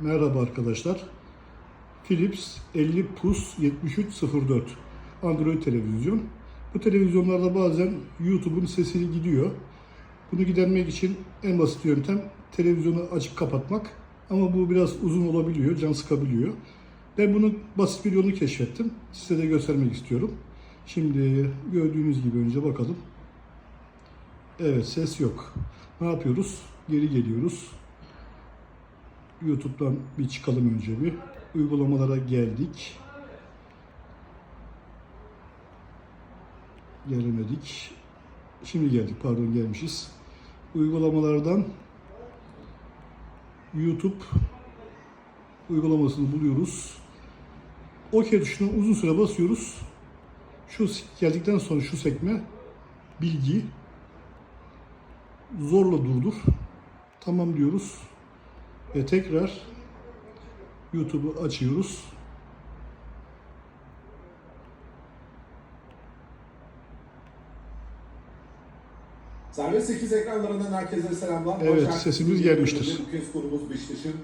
Merhaba arkadaşlar. Philips 50 Plus 7304 Android televizyon. Bu televizyonlarda bazen YouTube'un sesini gidiyor. Bunu gidermek için en basit yöntem televizyonu açıp kapatmak. Ama bu biraz uzun olabiliyor, can sıkabiliyor. Ben bunun basit bir yolunu keşfettim. Size de göstermek istiyorum. Şimdi gördüğünüz gibi önce bakalım. Evet ses yok. Ne yapıyoruz? Geri geliyoruz. YouTube'dan bir çıkalım önce bir. Uygulamalara geldik. Gelemedik. Şimdi geldik pardon gelmişiz. Uygulamalardan YouTube uygulamasını buluyoruz. OK tuşuna uzun süre basıyoruz. Şu geldikten sonra şu sekme bilgi zorla durdur. Tamam diyoruz. Ve tekrar YouTube'u açıyoruz. Serbest 8 ekranlarından herkese selamlar. Evet, sesimiz gelmiştir. bölümünde Bu kez konumuz Beşiktaş'ın